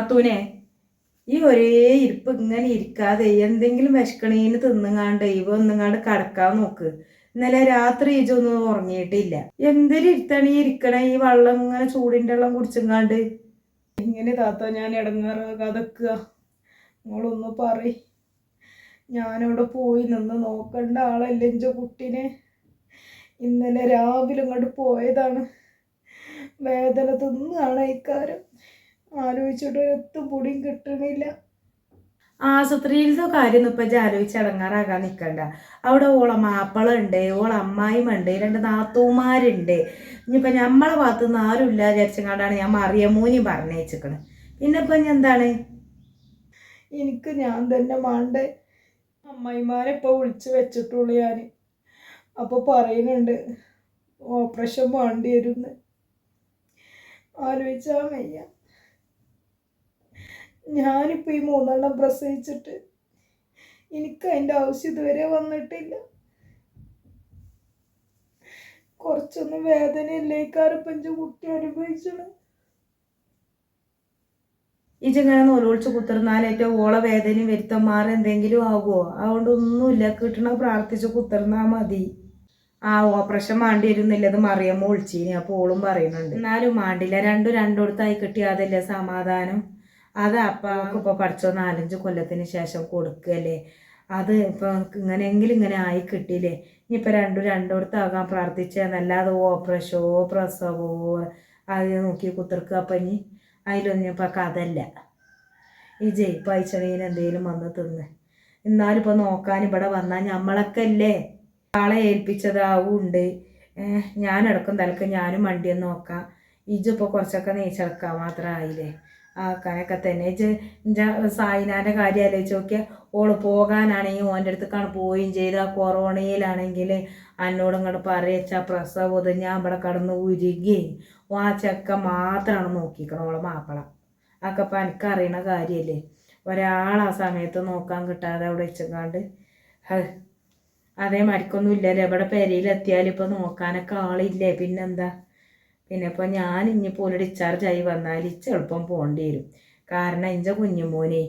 നാത്തൂനെ ഈ ഒരേ ഇരിപ്പ് ഇങ്ങനെ ഇരിക്കാതെ എന്തെങ്കിലും വിശക്കണീന് തിന്നുങ്ങാണ്ട് ഇവ ഒന്നുങ്ങാണ്ട് കടക്കാൻ നോക്ക്. ഇന്നലെ രാത്രി ഇജൊന്നും ഉറങ്ങിയിട്ടില്ല. എന്തൊരു ഇരുത്തണീ ഇരിക്കണ? ഈ വെള്ളം ഇങ്ങനെ ചൂടിന്റെ വെള്ളം കുടിച്ചുങ്ങാണ്ട്. ഇങ്ങനെ താത്ത ഞാൻ ഇടങ്ങാറാകാതെക്കുക നിങ്ങളൊന്ന് പറ ഞാനവിടെ പോയി നിന്ന് നോക്കണ്ട ആളല്ല എന്റെ കുട്ടീനെ. ഇന്നലെ രാവിലെ ഇങ്ങോട്ട് പോയതാണ്. വേദന തിന്നാണ് ഇക്കാരം ആലോചിച്ചിട്ട് എത്തും പൊടിയും കിട്ടണില്ല. ആശുപത്രിയിലത്തെ കാര്യം ഇപ്പം ആലോചിച്ച് അടങ്ങാറാകാൻ നിൽക്കണ്ട അവിടെ ഓളെ മാപ്പിളുണ്ട് ഓളെ അമ്മായിമുണ്ട് രണ്ട് നാത്തൂമാരുണ്ട് ഇനിയിപ്പോൾ നമ്മളെ ഭാഗത്തു നിന്ന് ആരുമില്ല വിചാരിച്ചങ്ങാണ്ടാണ് ഞാൻ മറിയമൂനി പറഞ്ഞേച്ചിക്കണ് പിന്നെ ഇപ്പം ഞാൻ എന്താണ്? എനിക്ക് ഞാൻ തന്നെ മാണ്ടേ. അമ്മായിമാരെ ഇപ്പോൾ വിളിച്ച് വെച്ചിട്ടുള്ളൂ ഞാൻ അപ്പോൾ പറയുന്നുണ്ട് ഓപ്പറേഷൻ വേണ്ടി വരുമെന്ന് ആലോചിച്ചാൽ വയ്യ. ഞാനിപ്പോൾ ഈ മൂന്നെണ്ണം പ്രസവിച്ചിട്ട് എനിക്ക് അതിന്റെ ആവശ്യം ഇതുവരെ വന്നിട്ടില്ല. കുറച്ചൊന്ന് വേദനയില്ലേക്കാരപ്പം കാരപ്പഞ്ച് കുട്ടി അനുഭവിച്ചത്? ഇജിങ്ങനെ നൂലൊളിച്ച് കുത്തിർന്നാലേറ്റവും ഓള വേദനയും വരുത്തന്മാർ എന്തെങ്കിലും ആകുമോ അതുകൊണ്ട് ഒന്നുമില്ല കിട്ടണ പ്രാർത്ഥിച്ച് കുത്തിർന്നാ മതി. ആ ഓപ്പറേഷൻ മാണ്ടി വരുന്നില്ല അത് മറിയമ്മ ഒളിച്ചീനി അപ്പോൾ ഓളും പറയുന്നുണ്ട്. എന്നാലും മാണ്ടില്ല. രണ്ടും രണ്ടിടത്തായി കിട്ടിയാതല്ലേ സമാധാനം? അത് അപ്പം ഇപ്പോൾ നാലഞ്ച് കൊല്ലത്തിന് ശേഷം കൊടുക്കുകയല്ലേ അത് ഇപ്പോൾ ഇങ്ങനെയെങ്കിലും ഇങ്ങനെ ആയി കിട്ടിയില്ലേ? ഇനിയിപ്പോൾ രണ്ടും രണ്ടിടത്താകാൻ പ്രാർത്ഥിച്ചെന്നല്ലാതെ ഓപ്പറേഷോ പ്രസവോ അത് നോക്കി കുത്തിർക്കുക അപ്പം ഇനി അതിലൊന്നും ഇപ്പം കഥല്ല. ഈ ജയിപ്പയച്ചണീന് എന്തെങ്കിലും വന്ന് തിന്ന്. എന്നാലും ഇപ്പോൾ നോക്കാൻ ഇവിടെ വന്നാൽ നമ്മളൊക്കെ അല്ലേ ആളെ ഏൽപ്പിച്ചതാവുണ്ട് ഞാൻ ഇടക്കും തലക്ക് ഞാനും വണ്ടിയെന്ന് നോക്കാം. ഇജിപ്പോൾ കുറച്ചൊക്കെ നെയ്ച്ചെടുക്കാൻ മാത്രമായില്ലേ ആക്കാനൊക്കെ തന്നെ. സായിനാന്റെ കാര്യം ആലോചിച്ച് നോക്കിയാൽ ഓൾ പോകാനാണെങ്കിൽ ഓന്റെ അടുത്തേക്കാണ് പോവുകയും ചെയ്ത്. ആ കൊറോണയിലാണെങ്കിൽ എന്നോട് ഇങ്ങോട്ട് പറയച്ച പ്രസവം ഞാൻ ഇവിടെ കടന്ന് ഉരുകയും ഓ ആ ചക്ക മാത്രമാണ് നോക്കിക്കണം ഓളെ മാപ്പിള. അതൊക്കെ ഇപ്പം എനിക്കറിയണ കാര്യമല്ലേ ഒരാൾ ആ സമയത്ത് നോക്കാൻ കിട്ടാതെ അവിടെ വെച്ചങ്ങാണ്ട് അതേ മരിക്കൊന്നും ഇല്ലല്ലോ. ഇവിടെ പെരയിലെത്തിയാൽ ഇപ്പോൾ നോക്കാനൊക്കെ ആളില്ലേ. പിന്നെന്താ? പിന്നെ ഇപ്പോൾ ഞാൻ ഇനിയിപ്പോൾ ഒരു ഡിസ്ചാർജ് ആയി വന്നാൽ ഇച്ച എളുപ്പം പോകേണ്ടി വരും. കാരണം എന്റെ കുഞ്ഞുമോനെ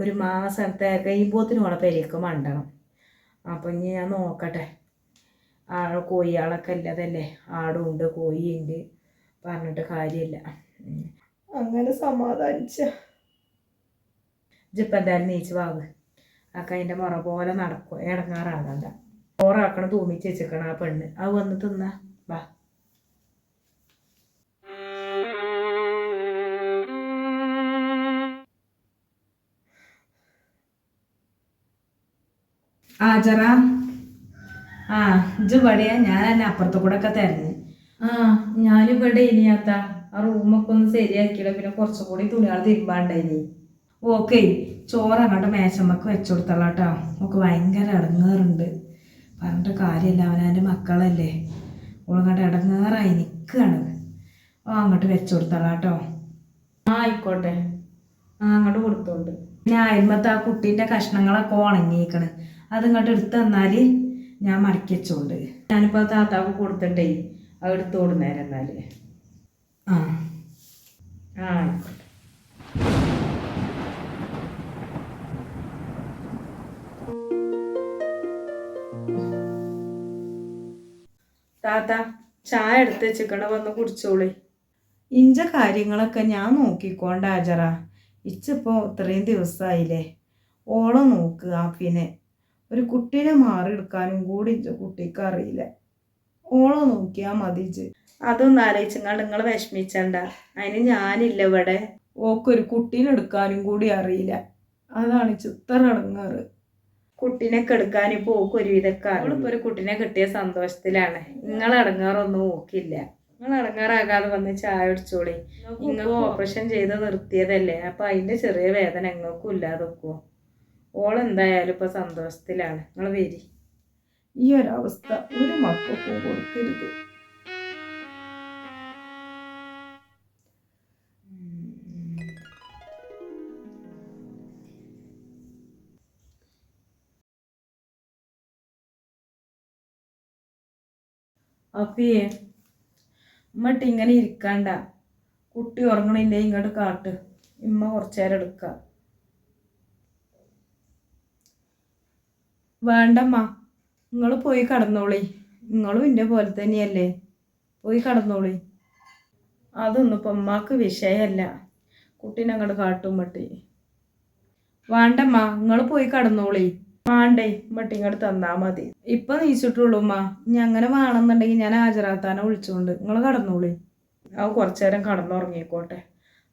ഒരു മാസത്തെ കഴിയുമ്പോഴത്തേനും ഓളെ പെരിക്ക് മണ്ടണം. അപ്പം ഇനി ഞാൻ നോക്കട്ടെ. ആ കോഴിയാളൊക്കെ ഇല്ലതല്ലേ? ആടുണ്ട് ഉണ്ട് പറഞ്ഞിട്ട് കാര്യമില്ല അങ്ങനെ സമാധാനിച്ച. ഇജിപ്പം എന്തായാലും നീച്ച് വാവ് അക്ക അതിന്റെ മുറ പോലെ നടക്കും ഇടങ്ങാറാകണ്ട ചോറാക്കണം തൂമിച്ച് വെച്ചേക്കണം ആ പെണ്ണ്. അത് വന്ന് തിന്നാ. വാ. ആചറ ആ ഇജ് ഇവിടെയാ. ഞാൻ എന്നെ അപ്പുറത്ത് കൂടെ ഒക്കെ തരുന്നു ആ ഞാനിവിടെ ഇനിയാത്ത. ആ റൂമൊക്കെ ഒന്ന് ശരിയാക്കിയിട്ട് പിന്നെ കുറച്ചും കൂടി തുണികൾ തിരുമ്പാണ്ടായിനി. ഓക്കെ. ചോറ് അങ്ങോട്ട് മേശമ്മക്ക് വെച്ചു കൊടുത്തോളാം കേട്ടോ നമുക്ക് ഭയങ്കര ഇടങ്ങേറുണ്ട്. പറഞ്ഞിട്ട് കാര്യമില്ല. അവനവന്റെ മക്കളല്ലേ. ഓളങ്ങോട്ട് ഇടങ്ങേറായി നിൽക്കുകയാണ് ഓ അങ്ങോട്ട് വെച്ചു കേട്ടോ ആ ആയിക്കോട്ടെ. ആ അങ്ങോട്ട് കൊടുത്തോണ്ട്. പിന്നെ അയൽമത്ത് ആ കുട്ടീന്റെ കഷ്ണങ്ങളൊക്കെ ഉണങ്ങിയേക്കണ്. അത് ഇങ്ങോട്ട് എടുത്ത് തന്നാൽ ഞാൻ മടക്കി വെച്ചോണ്ട്. ഞാനിപ്പോൾ താത്താവ് കൊടുത്തിട്ടേ അത് എടുത്തോട് നേരം എന്നാൽ ആ. ആ താത്ത ചായ എടുത്ത് വെച്ചിക്കണ വന്ന് കുടിച്ചോളി. ഇഞ്ച കാര്യങ്ങളൊക്കെ ഞാൻ നോക്കിക്കോണ്ട ആജറ ഇച്ചിപ്പോൾ ഇത്രയും ദിവസമായില്ലേ ഓളെ നോക്കുക പിന്നെ ഒരു കുട്ടീനെ മാറിയെടുക്കാനും കൂടി കുട്ടിക്ക് അറിയില്ല. ഓളെ നോക്കിയാ മതി അതൊന്നും ആലോചിച്ചാൽ നിങ്ങൾ വിഷമിച്ചണ്ട. അതിന് ഞാനില്ല ഇവിടെ. ഓക്കൊരു കുട്ടീനെ എടുക്കാനും കൂടി അറിയില്ല. അതാണ് ചിത്ര ഇടങ്ങാറ്. കുട്ടീനൊക്കെ എടുക്കാൻ ഇപ്പോൾ ഓക്ക് ഒരുവിധമൊക്കെ അവളിപ്പോൾ ഒരു കുട്ടീനെ കിട്ടിയ സന്തോഷത്തിലാണ്. നിങ്ങൾ ഇടങ്ങാറൊന്നും ഓക്കില്ല. നിങ്ങൾ ഇടങ്ങാറാകാതെ വന്ന് ചായ കുടിച്ചോളി. നിങ്ങൾക്ക് ഓപ്പറേഷൻ ചെയ്ത് നിർത്തിയതല്ലേ? അപ്പം അതിന്റെ ചെറിയ വേദന നിങ്ങൾക്കും ഇല്ലാതെ വെക്കുമോ ഓളെന്തായാലും ഇപ്പോൾ സന്തോഷത്തിലാണ്. നിങ്ങൾ വരി. ഈ ഒരവസ്ഥ ഒരു മക്കൾക്കും കൊടുക്കരുത്. അപ്പിയെ ഇമ്മട്ട് ഇങ്ങനെ ഇരിക്കണ്ട. കുട്ടി ഉറങ്ങണില്ലേ ഇങ്ങോട്ട് കാട്ട്. ഇമ്മ കുറച്ചു നേരം എടുക്ക. വേണ്ടമ്മ നിങ്ങൾ പോയി കടന്നോളി. നിങ്ങളും എന്റെ പോലെ തന്നെയല്ലേ? പോയി കടന്നോളി. അതൊന്നും ഇപ്പം ഉമ്മാക്ക് വിഷയമല്ല കുട്ടീനെ അങ്ങോട്ട് കാട്ടും മട്ടി വേണ്ടമ്മ നിങ്ങൾ പോയി കടന്നോളി. വേണ്ടേ മട്ടി ഇങ്ങോട്ട് തന്നാൽ മതി. ഇപ്പൊ നീച്ചിട്ടുള്ളൂ ഉമ്മ. ഇനി അങ്ങനെ വേണമെന്നുണ്ടെങ്കിൽ ഞാൻ ഹാജരാത്താനെ വിളിച്ചുകൊണ്ട് നിങ്ങൾ കടന്നോളി. അവ കുറച്ചു നേരം കടന്നുറങ്ങിക്കോട്ടെ.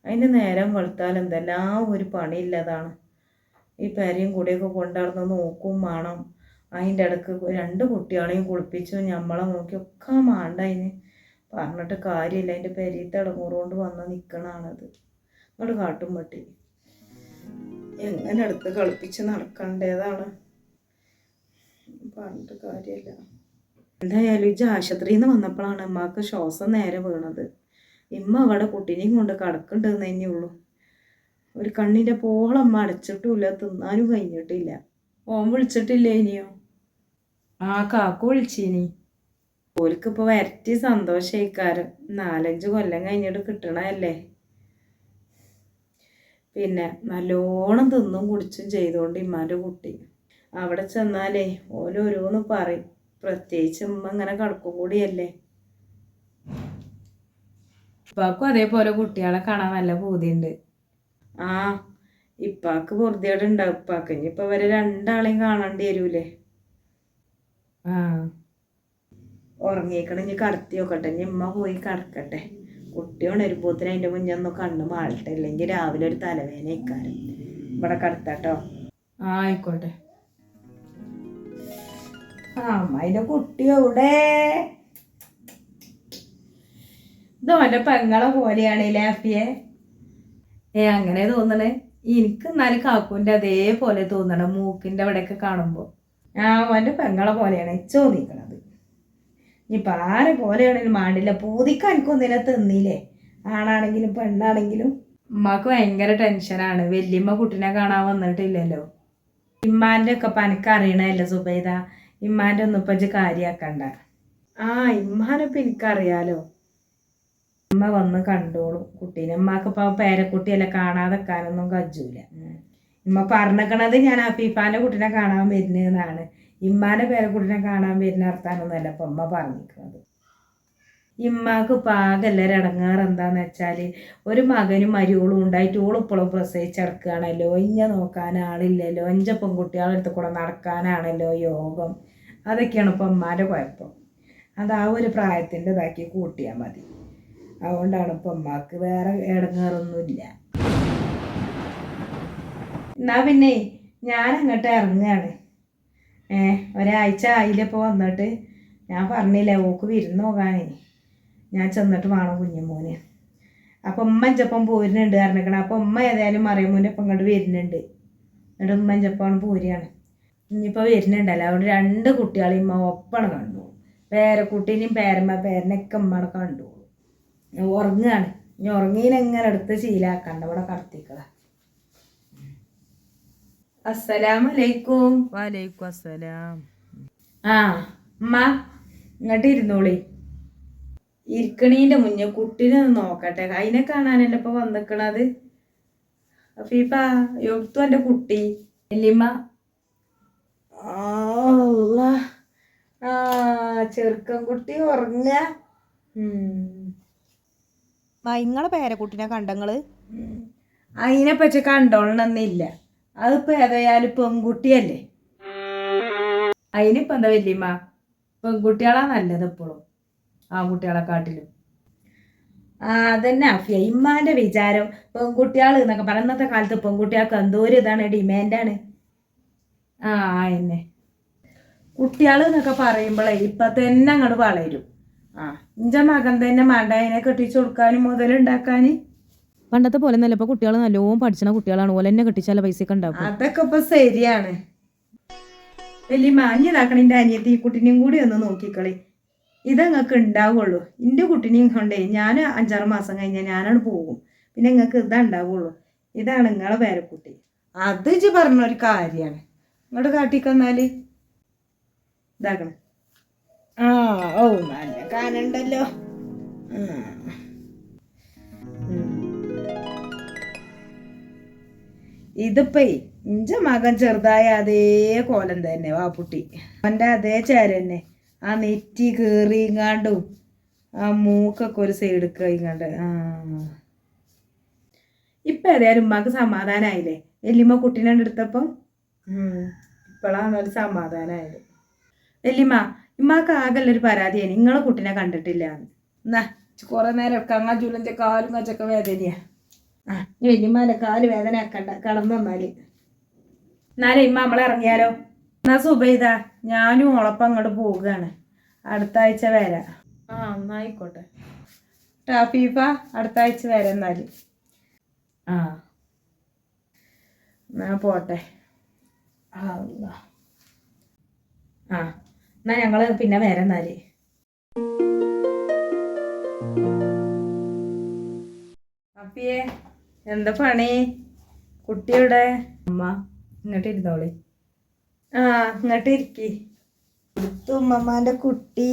അതിന് നേരം വെളുത്താൽ എന്തെല്ലാം ഒരു പണിയില്ലതാണ് ഈ പെരയും കൂടെയൊക്കെ കൊണ്ടുനടന്ന് നോക്കും വേണം. അതിന്റെ ഇടയ്ക്ക് രണ്ട് കുട്ടികളെയും കുളിപ്പിച്ചു. ഞമ്മളെ നോക്കി ഒക്കെ മാണ്ട അതിന് പറഞ്ഞിട്ട് കാര്യമില്ല. അതിന്റെ പെരീത്ത് ഇടങ്ങൂറുകൊണ്ട് വന്ന് നിൽക്കണാണത് അങ്ങോട്ട് കാട്ടും പട്ടി. എങ്ങനെ അടുത്ത് കളിപ്പിച്ച് നടക്കേണ്ടതാണ്? പറഞ്ഞിട്ട് കാര്യമില്ല. എന്തായാലും ഇജ്ജ് ആശുപത്രിയിൽ നിന്ന് വന്നപ്പോഴാണ് അമ്മയ്ക്ക് ശ്വാസം നേരെ വീണത്. ഇമ്മ അവിടെ കുട്ടീനെയും കൊണ്ട് കിടക്കണ്ടെന്ന് തന്നെ ഉള്ളൂ ഒരു കണ്ണിന്റെ പോളം അടച്ചിട്ടുമില്ല തിന്നാനും കഴിഞ്ഞിട്ടില്ല. ഓൻ വിളിച്ചിട്ടില്ലേ ഇനിയോ? ആ കാക്കു വിളിച്ചിനി. ഓൽക്കിപ്പോൾ വരട്ടി സന്തോഷയിക്കാരം. നാലഞ്ച് കൊല്ലം കഴിഞ്ഞിട്ട് കിട്ടണല്ലേ പിന്നെ നല്ലോണം തിന്നും കുടിച്ചും ചെയ്തുകൊണ്ട് ഇമ്മാന്റെ കുട്ടി. അവിടെ ചെന്നാലേ ഓരോരോന്ന് പറയും. പ്രത്യേകിച്ച് ഉമ്മ ഇങ്ങനെ കിടക്കും കൂടിയല്ലേ? ഇപ്പാക്കും അതേപോലെ കുട്ടികളെ കാണാൻ നല്ല പൂതിയുണ്ട്. ആ ഇപ്പാക്ക് പൊറുതിയോട് ഉണ്ടാവും. ഇപ്പാക്ക് ഇനിയിപ്പോ വരെ രണ്ടാളെയും കാണേണ്ടി വരൂലേ? ഉറങ്ങിയേക്കണ ഇനി കടത്തി നോക്കട്ടെ ഇനി ഉമ്മ പോയി കടക്കട്ടെ. കുട്ടി ഉണരുമ്പോത്തിന് അതിന്റെ മുന്നേ ഒന്ന് കണ്ണ് മാളട്ടെ ഇല്ലെങ്കിൽ രാവിലെ ഒരു തലവേദന ഇക്കാരം ഇവിടെ കടത്താട്ടോ. ആ ആയിക്കോട്ടെ. അമ്മയുടെ കുട്ടി എവിടെ? ഇതോ എന്റെ പെങ്ങളെ പോലെയാണ് ലാഫിയെ. ഏ അങ്ങനെ തോന്നണേ. എനിക്ക് എന്നാലും കാക്കുവിന്റെ അതേപോലെ തോന്നണം. മൂക്കിന്റെ അവിടെയൊക്കെ കാണുമ്പോൾ ആ അവന്റെ പെങ്ങളെ പോലെയാണ്. ചോദിക്കണത് ഇനിയിപ്പോൾ ആരെ പോലെയാണെങ്കിലും മാണ്ടില്ല. പൂതിക്ക് എനിക്കൊന്നിനെ തിന്നില്ലേ? ആണാണെങ്കിലും പെണ്ണാണെങ്കിലും. ഉമ്മാക്ക് ഭയങ്കര ടെൻഷനാണ്. വല്യമ്മ കുട്ടിനെ കാണാൻ വന്നിട്ടില്ലല്ലോ. ഇമ്മാന്റെ ഒക്കെ പനക്ക് അറിയണല്ലോ സുബൈദ? ഇമ്മാന്റെ ഒന്നും ഇപ്പം കാര്യാക്കണ്ട. ആ ഇമ്മാനൊപ്പം എനിക്കറിയാലോ. ഉമ്മ വന്ന് കണ്ടോളും. കുട്ടീനെ അമ്മയ്ക്ക് ഇപ്പം പേരക്കുട്ടിയല്ല കാണാതെ കാരൊന്നും കജ്ജൂല ഉമ്മ പറഞ്ഞിക്കണത് ഞാൻ അഫീഫാന്റെ കുട്ടീനെ കാണാൻ വരുന്നതെന്നാണ് ഇമ്മാന്റെ പേരക്കുട്ടീനെ കാണാൻ വരുന്ന അർത്ഥാനൊന്നുമല്ല ഇപ്പം അമ്മ പറഞ്ഞിരിക്കുന്നത് ഇമ്മാക്ക് ഇപ്പം ആകെല്ലാവരും ഇടങ്ങാറ് എന്താന്ന് വെച്ചാൽ ഒരു മകനും മരിയോളും ഉണ്ടായിട്ട് ഓളിപ്പോഴും പ്രസവിച്ചടക്കുകയാണല്ലോ. ഇഞ്ഞ നോക്കാൻ ആളില്ലല്ലോ. അഞ്ച പെൺകുട്ടികളുടെ അടുത്ത് കൂടെ നടക്കാനാണല്ലോ യോഗം. അതൊക്കെയാണ് ഇപ്പം അമ്മാന്റെ കുഴപ്പം. അത് ആ ഒരു പ്രായത്തിന്റെ ഇതാക്കി കൂട്ടിയാൽ മതി. അതുകൊണ്ടാണ് ഇപ്പം അമ്മയ്ക്ക് വേറെ ഇടങ്ങാറൊന്നുമില്ല എന്നാ പിന്നെ ഞാൻ അങ്ങോട്ട് ഇറങ്ങുകയാണ് ഏ ഒരാഴ്ച ആയില്ലപ്പോൾ വന്നിട്ട്. ഞാൻ പറഞ്ഞില്ലേ ഓക്ക് വിരുന്ന് പോകാനേ. ഞാൻ ചെന്നിട്ട് വേണം കുഞ്ഞുമോന്. അപ്പം ഉമ്മ എഞ്ചപ്പം പോരുന്നുണ്ട് അറിഞ്ഞിക്കണം അപ്പം ഉമ്മ ഏതായാലും മറിയമ്മൂന്റെ ഒപ്പം ഇങ്ങോട്ട് വരുന്നുണ്ട്. എന്നിട്ട് ഉമ്മ എഞ്ചപ്പാണ് പോരുകയാണ് ഇനിയിപ്പോൾ വരുന്നുണ്ടല്ലോ. അവിടെ രണ്ട് കുട്ടികളെയും ഉമ്മ ഒപ്പമാണ് കണ്ടു പേരക്കുട്ടീനെയും പേരമ്മ പേരനൊക്കെ ഉമ്മ കണ്ടു ഉറങ്ങുകയാണ് ഇനി ഉറങ്ങീനെങ്ങനെ എടുത്ത് ശീലാക്കണ്ട ഇവിടെ കടത്തിക്കള അസ്സലാമലൈക്കും. വാലൈക്കും അസ്സലാം. ആ അമ്മ ഇങ്ങോട്ട് ഇരുന്നോളി. ഇരിക്കണീന്റെ മുന്നേ കുട്ടീനെ ഒന്ന് നോക്കട്ടെ. അതിനെ കാണാനല്ലേ ഇപ്പൊ വന്നിക്കണത്? ഫീഫ എഴുത്തു എന്റെ കുട്ടി. എല്ലിമ്മ അല്ലാ. ആ ചെറുക്കൻ കുട്ടി ഉറങ്ങ നിങ്ങളെ പേരക്കുട്ടിനെ കണ്ടങ്ങൾ അതിനെ പറ്റി കണ്ടോളണമെന്നില്ല അതിപ്പോ ഏതായാലും പെൺകുട്ടിയല്ലേ? അതിനിപ്പോ എന്താ വല്യമ്മ? പെൺകുട്ടികളാ നല്ലത് എപ്പോഴും ആൺകുട്ടികളെക്കാട്ടിലും ആ അതന്നെ അഫിയ ഇമ്മാന്റെ വിചാരം പെൺകുട്ടികൾ എന്നൊക്കെ പറ ഇന്നത്തെ കാലത്ത് പെൺകുട്ടികൾക്ക് എന്തോ ഒരു ഇതാണ് ഡിമാൻഡാണ്. ആ എന്നെ കുട്ടികൾ എന്നൊക്കെ പറയുമ്പോഴേ ഇപ്പൊ തന്നെ അങ്ങോട്ട് വളരും. ആ. ഇഞ്ച മകൻ തന്നെ മാണ്ടായനെ അതിനെ കെട്ടിച്ചു കൊടുക്കാനും മുതലുണ്ടാക്കാനും പണ്ടത്തെ പോലെ നല്ല ഇപ്പൊ കുട്ടികൾ നല്ലോണം പഠിച്ചണ കുട്ടികളാണ്. പോലെ തന്നെ കെട്ടിച്ചാല പൈസ ഒക്കെ ഉണ്ടാവും അതൊക്കെ ഇപ്പൊ ശരിയാണ്. വലിയ മാഞ്ഞിതാക്കണിന്റെ അനിയത്തി ഈ കുട്ടിനെയും കൂടി ഒന്ന് നോക്കിക്കളി. ഇതങ്ങൾക്ക് ഉണ്ടാവുള്ളൂ എന്റെ കുട്ടിനെയും കൊണ്ടേ ഞാൻ അഞ്ചാറ് മാസം കഴിഞ്ഞാൽ ഞാനാണ് പോകും. പിന്നെ നിങ്ങൾക്ക് ഇതാ ഉണ്ടാവുള്ളൂ ഇതാണ് നിങ്ങളെ പേരക്കുട്ടി. അത് ഇജ്ജ് പറഞ്ഞൊരു കാര്യമാണ് ഇങ്ങോട്ട് കാട്ടിക്കന്നാൽ. ഇതാക്കണം. ആ ഓ. ഇതിപ്പേ ഇഞ്ച മകൻ ചെറുതായ അതേ കോലം തന്നെ വാപ്പുട്ടി. അവന്റെ അതേ ചേര തന്നെ. ആ നെറ്റി കീറിങ്ങാണ്ടും ആ മൂക്കൊക്കെ ഒരു സൈഡ് കഴിഞ്ഞാണ്ട് ആ. ഇപ്പം ഏതായാലും ഉമ്മാക്ക് സമാധാനമായില്ലേ എല്ലിമ്മ കുട്ടീനെ എടുത്തപ്പം? ഇപ്പോഴാണ് ഒരു വല്യമ്മ ഇമ്മാക്ക് ആകല്ലൊരു പരാതിയാണ് നിങ്ങളെ കുട്ടീനെ കണ്ടിട്ടില്ല. എന്നാ കുറേ നേരം കങ്ങാ ചൂലന്റെ കാലും കച്ചൊക്കെ വേദനയാ. ആ. ഇനി വല്യമ്മാന്റെ കാൽ വേദന ആക്കണ്ട കടന്നു വന്നാൽ. എന്നാലേ ഇമ്മ നമ്മളെ ഇറങ്ങിയാലോ? എന്നാ സുബൈദ ഞാനും ഉളപ്പം അങ്ങോട്ട് പോവുകയാണ് അടുത്ത ആഴ്ച വരാം. ആ എന്നായിക്കോട്ടെ ടാഫീഫ അടുത്ത ആഴ്ച വരാം എന്നാൽ. ആ. എന്നാ പോട്ടെ. ആ ആ. എന്നാ ഞങ്ങൾ പിന്നെ വേറെ എന്നാൽ. അപ്പിയേ എന്താ പണി? കുട്ടിയുടെ അമ്മ ഇങ്ങോട്ട് ഇരുന്നോളി. ആ ഇങ്ങോട്ട് ഇരിക്കി. ഉമ്മമാന്റെ കുട്ടി.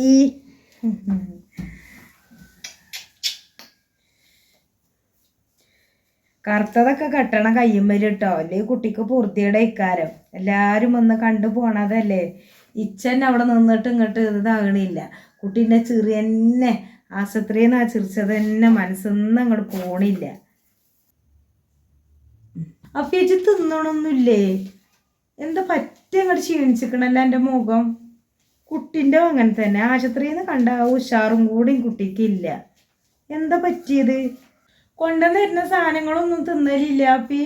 കറുത്തതൊക്കെ കെട്ടണം കയ്യുമ്മൽ കേട്ടോ അല്ലേ കുട്ടിക്ക് പൂർത്തിയുടെ ഇക്കാരം എല്ലാരും ഒന്ന് കണ്ടു പോണതല്ലേ. ഇച്ചന്നെ അവിടെ നിന്നിട്ട് ഇങ്ങോട്ട് ഇതാകണില്ല. കുട്ടീന്റെ ചെറിയ തന്നെ ആശുപത്രിയിൽ നിന്ന് ആ ചിരിച്ചത് തന്നെ മനസ്സൊന്നും അങ്ങോട്ട് പോണില്ല. അഫിയച്ച് തിന്നണമൊന്നുമില്ലേ എന്താ പറ്റ അങ്ങോട്ട് ക്ഷീണിച്ചിക്കണല്ലോ എന്റെ മുഖം? കുട്ടിന്റെ അങ്ങനെ തന്നെ. ആശുപത്രിയിൽ നിന്ന് കണ്ട ആ ഉഷാറും കൂടിയും കുട്ടിക്കില്ല എന്താ പറ്റിയത്? കൊണ്ടുവന്ന് വരുന്ന സാധനങ്ങളൊന്നും തിന്നലില്ല അപ്പി?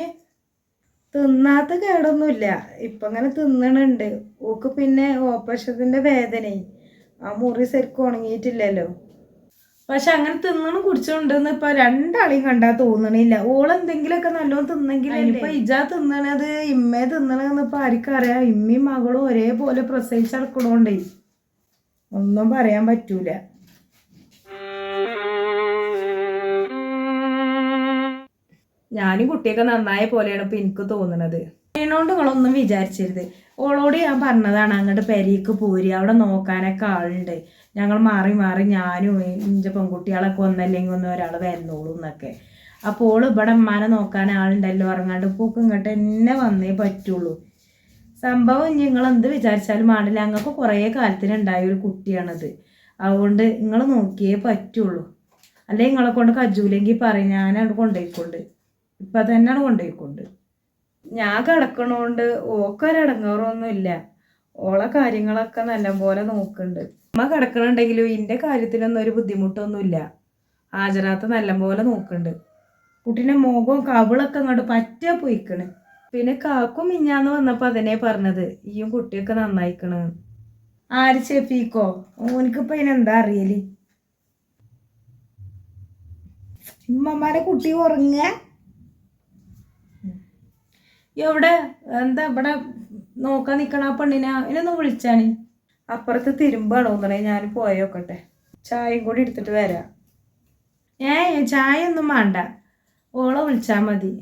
തിന്നാത്ത കേടൊന്നുമില്ല. ഇപ്പം അങ്ങനെ തിന്നണുണ്ട്. ഓക്ക് പിന്നെ ഓപ്പറേഷത്തിന്റെ വേദനയും ആ മുറി ശരിക്കും ഉണങ്ങിയിട്ടില്ലല്ലോ. പക്ഷെ അങ്ങനെ തിന്നണം കുടിച്ചോണ്ടെന്ന് ഇപ്പൊ രണ്ടാളെയും കണ്ടാ തോന്നണില്ല. ഓളെന്തെങ്കിലുമൊക്കെ നല്ലോണം തിന്നെങ്കിൽ ഇപ്പൊ ഇജാ തിന്നണത് ഇമ്മേ തിന്നണെന്ന് ഇപ്പൊ ആർക്കറിയാം ഇമ്മയും മകളും ഒരേപോലെ പ്രസവിച്ചടക്കണോണ്ടേ. ഒന്നും പറയാൻ പറ്റൂല. ഞാനും കുട്ടിയൊക്കെ നന്നായ പോലെയാണ് ഇപ്പൊ എനിക്ക് തോന്നുന്നത്. എന്നോണ്ട് നിങ്ങളൊന്നും വിചാരിച്ചരുത്. ഓളോട് ഞാൻ പറഞ്ഞതാണ് അങ്ങോട്ട് പെരേക്ക് പോരി അവിടെ നോക്കാനൊക്കെ ആളുണ്ട്. ഞങ്ങൾ മാറി മാറി ഞാനും ഇഞ്ച പെൺകുട്ടികളൊക്കെ ഒന്നല്ലെങ്കിൽ ഒന്നും ഒരാൾ വരുന്നോളൂ എന്നൊക്കെ. അപ്പോൾ ഇവിടെ ഉമ്മാനെ നോക്കാൻ ആളുണ്ടല്ലോ ഇറങ്ങാണ്ട് പൂക്ക് ഇങ്ങോട്ട് എന്നെ വന്നേ പറ്റുള്ളൂ. സംഭവം നിങ്ങൾ എന്ത് വിചാരിച്ചാലും പാടില്ല ഞങ്ങൾക്ക് കുറേ കാലത്തിനുണ്ടായ ഒരു കുട്ടിയാണത്. അതുകൊണ്ട് നിങ്ങൾ നോക്കിയേ പറ്റുള്ളൂ. അല്ലെ നിങ്ങളെ കൊണ്ട് കജൂലെങ്കിൽ പറയും ഞാനവിടെ കൊണ്ടുപോയിക്കൊണ്ട് ഇപ്പം തന്നെയാണ് കൊണ്ടുപോയിക്കൊണ്ട് ഞാൻ കിടക്കണോണ്ട് ഓക്കൊരടങ്ങാറൊന്നുമില്ല ഓളെ കാര്യങ്ങളൊക്കെ നല്ല പോലെ നോക്കുന്നുണ്ട് അമ്മ കിടക്കണുണ്ടെങ്കിലും ഇന്റെ കാര്യത്തിനൊന്നും ഒരു ബുദ്ധിമുട്ടൊന്നുമില്ല ഹാജരാത്ത നല്ലപോലെ നോക്കുന്നുണ്ട് കുട്ടീന്റെ മുഖവും കവിളൊക്കെ അങ്ങോട്ട് പറ്റ പോയിക്കണ്. പിന്നെ കാക്കും മിഞ്ഞാന്ന് വന്നപ്പോൾ അതിനെ പറഞ്ഞത് ഈയും കുട്ടിയൊക്കെ നന്നായിക്കണ്. ആര് ചേപ്പിക്കോ ഓനിക്കിപ്പോ അതിനെന്താ അറിയൽ? ഉമ്മമാരെ കുട്ടി ഉറങ്ങുക എവിടെ? എന്താ ഇവിടെ നോക്കാൻ നിൽക്കണ ആ പെണ്ണിനെ? ഇതിനൊന്ന് വിളിച്ചാണ്. അപ്പുറത്ത് തിരുമ്പാണ് തോന്നണേ ഞാൻ പോയോക്കട്ടെ ചായയും കൂടി എടുത്തിട്ട് വരാം. ഏ ചായ ഒന്നും വേണ്ട. ഓളെ വിളിച്ചാൽ മതി.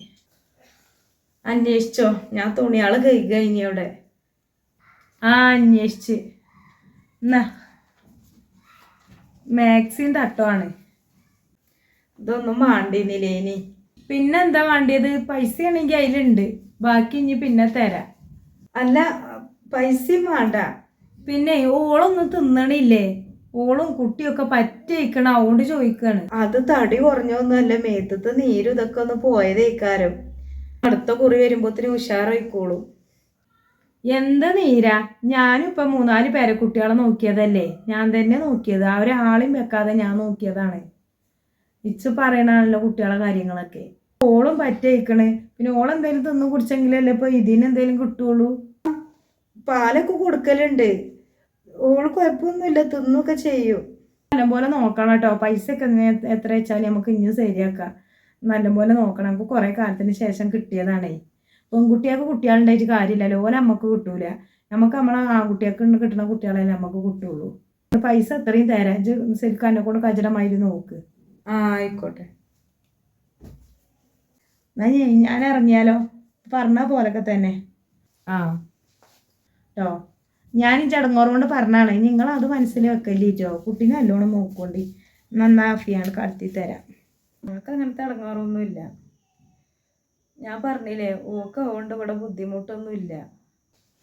അന്വേഷിച്ചോ. ഞാൻ തുണിയാൾ കൈ കഴിഞ്ഞ അവിടെ. ആ അന്വേഷിച്ച്. എന്നാ. മാക്സിൻ തട്ടമാണ് ഇതൊന്നും വേണ്ടിയിരുന്നില്ലേ ഇനി പിന്നെന്താ വേണ്ടിയത്? പൈസ ആണെങ്കിൽ അതിലുണ്ട്. ബാക്കി ഇനി പിന്നെ തരാം. അല്ല പൈസയും വേണ്ട. പിന്നെ ഓളൊന്നും തിന്നണില്ലേ? ഓളും കുട്ടിയൊക്കെ പറ്റിയിരിക്കണം അതുകൊണ്ട് ചോദിക്കാണ്. അത് തടി കുറഞ്ഞൊന്നുമല്ല മേത്തത്തെ നീരും ഇതൊക്കെ ഒന്ന് പോയതേക്കാരം. അടുത്ത കുറി വരുമ്പോത്തിന് ഉഷാറായിക്കോളും. എന്താ നീരാ? ഞാനും ഇപ്പൊ മൂന്നാൽ പേരെ കുട്ടികളെ നോക്കിയതല്ലേ? ഞാൻ തന്നെ നോക്കിയത്. അവരാളെയും വെക്കാതെ ഞാൻ നോക്കിയതാണ്. ഇച്ച് പറയണല്ലോ കുട്ടികളെ കാര്യങ്ങളൊക്കെ. ഓളും പറ്റയിക്കണേ. പിന്നെ ഓൾ ഓളെന്തേലും തിന്നു കുടിച്ചെങ്കിലല്ലേ ഇപ്പൊ ഇതിനെന്തേലും കിട്ടുള്ളൂ. പാലൊക്കെ കൊടുക്കലുണ്ട്. ഓൾ കുഴപ്പമൊന്നുമില്ല തിന്നൊക്കെ ചെയ്യും. നല്ലപോലെ നോക്കണം കേട്ടോ. പൈസ ഒക്കെ എത്ര വെച്ചാൽ നമുക്ക് ഇനിയും ശരിയാക്കാം. നല്ലപോലെ നോക്കണം. നമുക്ക് കുറെ കാലത്തിന് ശേഷം കിട്ടിയതാണേ. പെൺകുട്ടികൾക്ക് കുട്ടികളുണ്ടായിട്ട് കാര്യമില്ലല്ലോ. ഓല നമുക്ക് കിട്ടൂല. നമുക്ക് നമ്മളെ ആൺകുട്ടികൾക്ക് കിട്ടുന്ന കുട്ടികളെ നമുക്ക് കിട്ടുള്ളൂ. പൈസ അത്രയും തരാം. ശരിക്കും എന്നെ കൊണ്ട് കചടമായിട്ട് നോക്ക്. ആ ആയിക്കോട്ടെ. എന്നാ ഞാൻ ഞാൻ ഇറങ്ങിയാലോ? പറഞ്ഞ പോലൊക്കെ തന്നെ. ആ. ട്ടോ. ഞാൻ ഈ ചടങ്ങോറ് കൊണ്ട് പറഞ്ഞാണ് നിങ്ങൾ അത് മനസ്സിൽ വെക്കല്ലേറ്റോ കുട്ടീനെ നല്ലോണം നോക്കോണ്ടി. നന്നാ അഫിയാണ് കടത്തി തരാം. നമുക്ക് അങ്ങനത്തെ ഇടങ്ങാറൊന്നുമില്ല ഞാൻ പറഞ്ഞില്ലേ ഓക്ക് അതുകൊണ്ട് ഇവിടെ ബുദ്ധിമുട്ടൊന്നുമില്ല.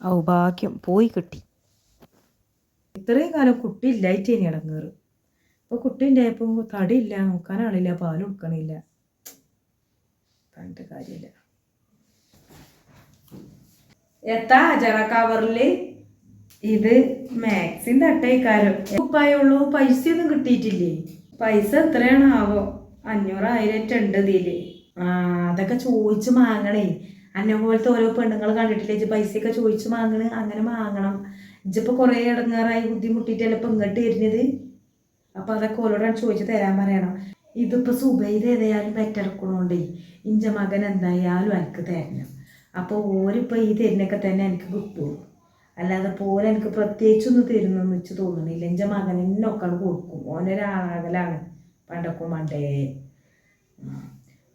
ഔഭാഗ്യം. പോയി കിട്ടി. ഇത്രയും കാലം കുട്ടി ഇല്ലായിട്ട് ഇനി ഇടങ്ങേറ്. ഇപ്പൊ കുട്ടി ഉണ്ടായപ്പോ തടിയില്ല നോക്കാൻ ആളില്ല പാൽ കൊടുക്കണില്ല. പറഞ്ഞിട്ട് കാര്യമില്ല. എത്താ അജറ കവറിൽ ഇത് മാക്സിന്റെ അട്ടയക്കാരും ഉപ്പായുള്ളൂ പൈസ ഒന്നും കിട്ടിയിട്ടില്ലേ? പൈസ എത്രയാണ്? ആവോ അഞ്ഞൂറായിരം ഉണ്ട് ഇതിൽ. ആ അതൊക്കെ ചോദിച്ച് വാങ്ങണേ അന്നെ പോലത്തെ ഓരോ പെണ്ണുങ്ങൾ കണ്ടിട്ടില്ലേ? ഇജ്ജ് പൈസയൊക്കെ ചോദിച്ച് വാങ്ങണ് അങ്ങനെ വാങ്ങണം ഇജ്ജിപ്പോ കുറേ ഇടങ്ങാറായി ബുദ്ധിമുട്ടിയിട്ടല്ലേ ഇപ്പൊ ഇങ്ങോട്ട് വരുന്നത് അപ്പൊ അതൊക്കെ ഓരോടാണ് ചോദിച്ച് തരാൻ പറയണം. ഇതിപ്പോ സുബൈദ് ഏതായാലും പെറ്റിറക്കണോണ്ടേ ഇഞ്ച മകൻ എന്തായാലും എനിക്ക് തരണം. അപ്പോൾ ഓരിപ്പോൾ ഈ തരുന്നൊക്കെ തന്നെ എനിക്ക് കിട്ടുള്ളൂ. അല്ലാതെ പോലെ എനിക്ക് പ്രത്യേകിച്ചൊന്നും തരുന്നെന്ന് വെച്ച് തോന്നണില്ല. എന്റെ മകൻ എന്നൊക്കെ കൊടുക്കും. ഓനൊരാളാകലാണ് പണ്ടൊക്കെ മണ്ടേ.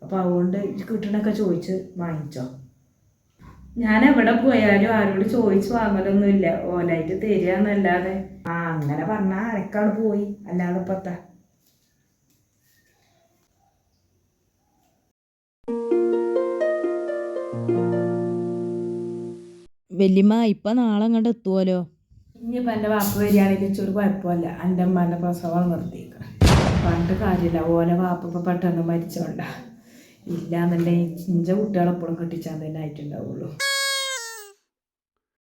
അപ്പോൾ അതുകൊണ്ട് കിട്ടണൊക്കെ ചോദിച്ച് വാങ്ങിച്ചോ. ഞാൻ എവിടെ പോയാലും ആരോട് ചോദിച്ച് വാങ്ങലൊന്നുമില്ല. ഓലായിട്ട് തരിക എന്നല്ലാതെ. ആ അങ്ങനെ പറഞ്ഞാൽ ആരൊക്കെയാണ് പോയി. അല്ലാതെ പത്താ വല്യമ്മ ഇപ്പൊ നാളെ അങ്ങോട്ട് എത്തുമല്ലോ ഇനിയിപ്പോൾ എന്റെ വാപ്പ വരികയാണെങ്കിൽ ഇച്ചൊരു കുഴപ്പമില്ല. എന്റെ അമ്മേന്റെ പ്രസവം നിർത്തിയേക്കണം പണ്ട് കാര്യമില്ല ഓലെ വാപ്പ ഇപ്പം പെട്ടെന്ന് മരിച്ചോണ്ട. ഇല്ലാന്നുണ്ടെങ്കിൽ ഇഞ്ച കുട്ടികളെപ്പോഴും കെട്ടിച്ചാൻ തന്നെ ആയിട്ടുണ്ടാവുള്ളൂ.